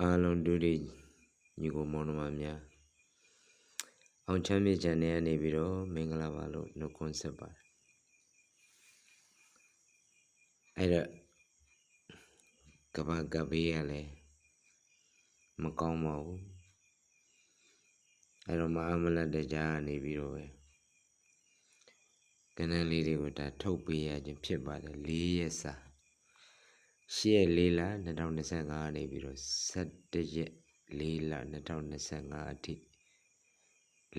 အားလုံးတို့တွေညီကိုမောင်နှမများအောင်ချမ်းမြေချန်နေကနေပြီးတော့မင်္ဂလာပါလို့နှုတ်ခွန်းဆက်ပါတယ်အဲ့တော့ကဘာကဘေးရလဲမကောင်းပါဘူးအဲ့တော့မအမလတ်တကြားကနေပြီးတော့ပဲကနန်းလေးတွေကိုဒါထုတ်ပေးရခြင်းဖြစ်ပါတယ်၄ရက်စာ ၈ရက်၄လ2025နေပြီးတော့17ရက်၄လ2025အထိ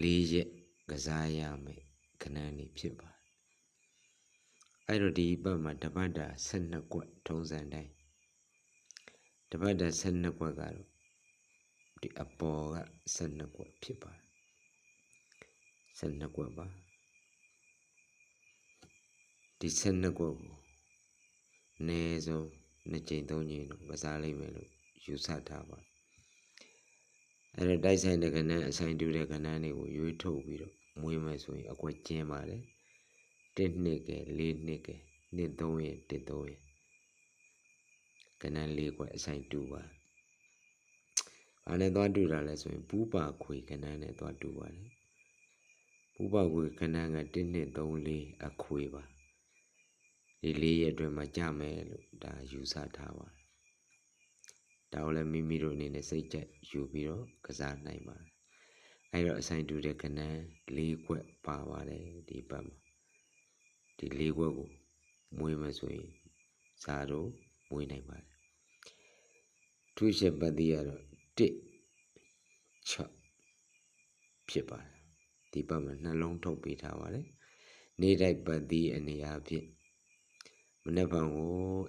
၄ရက်ကစားရမယ်ခဏနေဖြစ်ပါအဲ့တော့ဒီဘက်မှာတပတ်တာ12ကွက်ထုံးစံတိုင်းတပတ်တာ12ကွက်ကတော့ဒီအပေါ်က12ကွက်ဖြစ်ပါ12ကွက်ပါဒီ12ကွက်ကိုအနည်းဆုံး နှစ်ကြိမ်သုံးကြိမ်တော့ကစားလိမ့်မယ်လို့ယူဆထားပါအဲ့တော့တိုက်ဆိုင်တဲ့ကဏ္ဍအဆိုင်တူတဲ့ကဏ္ဍတွေကိုရွေးထုတ်ပြီးတော့မွေးမယ်ဆိုရင်အကွက်ကျင်းပါတယ်တစ်နှစ်ကလေးနှစ်ကနှစ်သုံးရင်တစ်သုံးရင်ကဏ္ဍလေးကွက်အဆိုင်တူပါဘာနဲ့သွားတူတာလဲဆိုရင်ပူးပါခွေကဏ္ဍနဲ့သွားတူပါတယ်ပူးပါခွေကဏ္ဍကတစ်နှစ်သုံးလေးအခွေပါ ဒီလေးရက်အတွင်းမှာကြမယ်လို့ဒါယူဆထားပါတယ်ဒါကိုလည်းမိမိတို့အနေနဲ့စိတ်ကြက်ယူပြီးတော့ကစားနိုင်ပါတယ်အဲတော့အဆိုင်တူတဲ့ကဏ္ဍ၄ခွက်ပါပါတယ်ဒီဘက်မှာဒီ၄ခွက်ကိုမွေးမယ်ဆိုရင်ဇာတို့မွေးနိုင်ပါတယ်ထူးချက်ပတ်သေးရတော့1 6ဖြစ်ပါတယ်ဒီဘက်မှာနှလုံးထုတ်ပေးထားပါတယ်နေတိုက်ပတ်သေးအနေအဖြစ်မ နေ့ကကို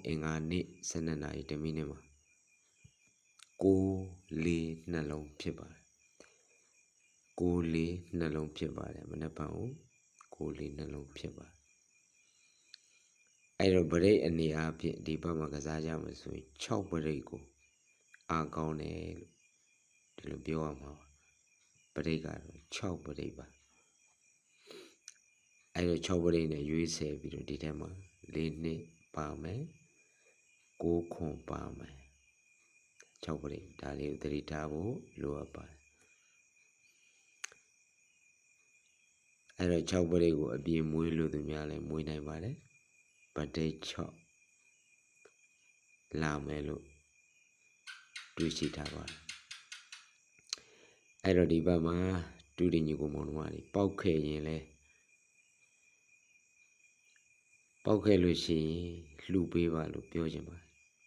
အင်္ဂါနေ့12နာရီ10မိနစ်မှာ6လေးနှလုံးဖြစ်ပါတယ်6လေးနှလုံးဖြစ်ပါတယ်မနေ့ကကို6လေးနှလုံးဖြစ်ပါတယ်အဲ့တော့ဗရိတ်အနေအားဖြင့်ဒီဘက်မှာကစားကြမှာဆိုရင်6ဗရိတ်ကိုအားကောင်းတယ်လို့ဒီလိုပြောရမှာဗရိတ်ကတော့6ဗရိတ်ပါအဲ့တော့6ဗရိတ်နဲ့ရွေးဆဲပြီးတော့ဒီထဲမှာ ၄နှစ်ပါမယ်9ခွန်ပါမယ်6ပရိဒါလေးကိုသတိထားဖို့လိုအပ်ပါတယ်အဲ့တော့6ပရိကိုအပြင်မွေးလို့သူများလည်းမွေးနိုင်ပါတယ်ပတိတ်6လာမယ်လို့တွေးရှိထားပါတယ်အဲ့တော့ဒီဘက်မှာတူတင်ညီကိုမောင်နှမတွေပောက်ခဲ့ရင်လဲ ပောက်ခဲ့လို့ရှိရင်လှူပေးပါလို့ပြောချင်ပါတယ်